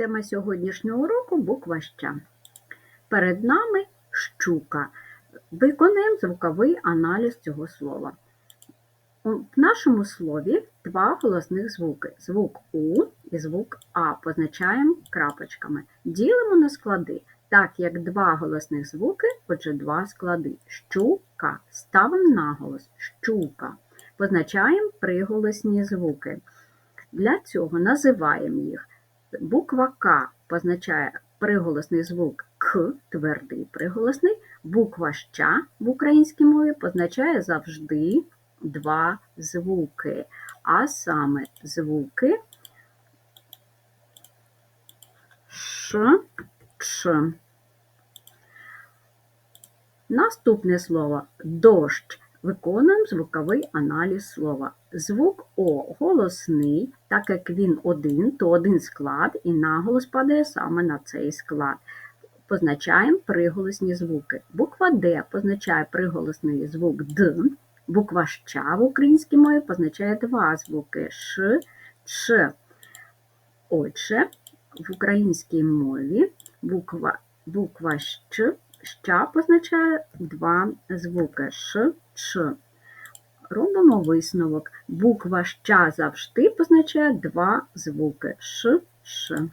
Тема сьогоднішнього уроку буква ща. Перед нами щука. Виконаємо звуковий аналіз цього слова. У нашому слові два голосних звуки: звук У і звук А позначаємо крапочками. Ділимо на склади, так як два голосних звуки, отже, два склади. Щука. Ставимо наголос. Щука. Позначаємо приголосні звуки. Для цього називаємо їх. Буква К позначає приголосний звук К, твердий приголосний. Буква Щ в українській мові позначає завжди два звуки, а саме звуки Ш, Ч. Наступне слово дощ. Виконуємо звуковий аналіз слова. Звук О голосний, так як він один, то один склад, і наголос падає саме на цей склад. Позначаємо приголосні звуки. Буква Д позначає приголосний звук Д. Буква Щ в українській мові позначає два звуки Ш, Ч. Отже, в українській мові буква, буква Щ Ща позначає два звуки Ш, Ч. Робимо висновок. Буква Ща завжди позначає два звуки Ш, Ш.